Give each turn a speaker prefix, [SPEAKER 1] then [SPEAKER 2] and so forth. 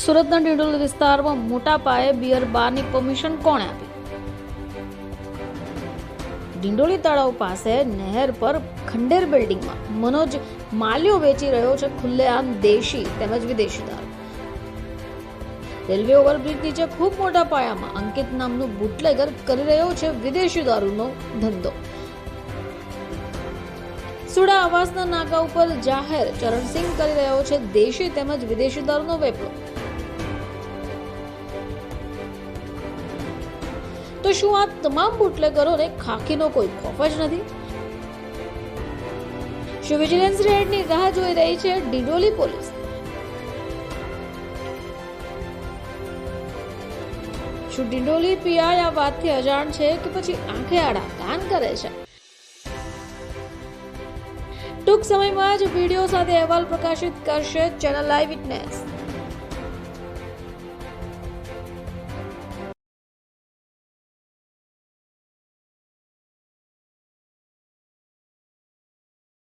[SPEAKER 1] સુરતના ડિંડોલ વિસ્તારમાં મોટા પાયે બિયર બારની પરમિશન કોણે આપી? ડિંડોલી તળાવ પાસે નહેર પર ખંડેર બિલ્ડિંગમાં મનોજ માલ્યો વેચી રહ્યો છે ખુલ્લેઆમ દેશી તેમજ વિદેશી દારૂ. રેલવે ઓવરબ્રિજ નીચે ખૂબ મોટા પાયામાં અંકિત નામનું બુટલેગર કરી રહ્યો છે વિદેશી દારૂનો ધંધો. સુડા આવાસના નાકા ઉપર જાહેર ચરણસિંહ કરી રહ્યો છે દેશી તેમજ વિદેશી દારૂનો વેપરો. તો શું આ તમામ બુટલેગરોને ખાખીનો કોઈ ખોફ જ નથી? શું વિજિલન્સ રેડની રાહ જોઈ રહી છે ડિડોલી પોલીસ? શું ડિંડોલી પીઆઈ આ વાતથી અજાણ છે કે પછી આંખે આડા કાન કરે છે? ટૂંક સમયમાં જ વીડિયો સાથે અહેવાલ પ્રકાશિત કરશે ચેનલ લાઈવ વિટનેસ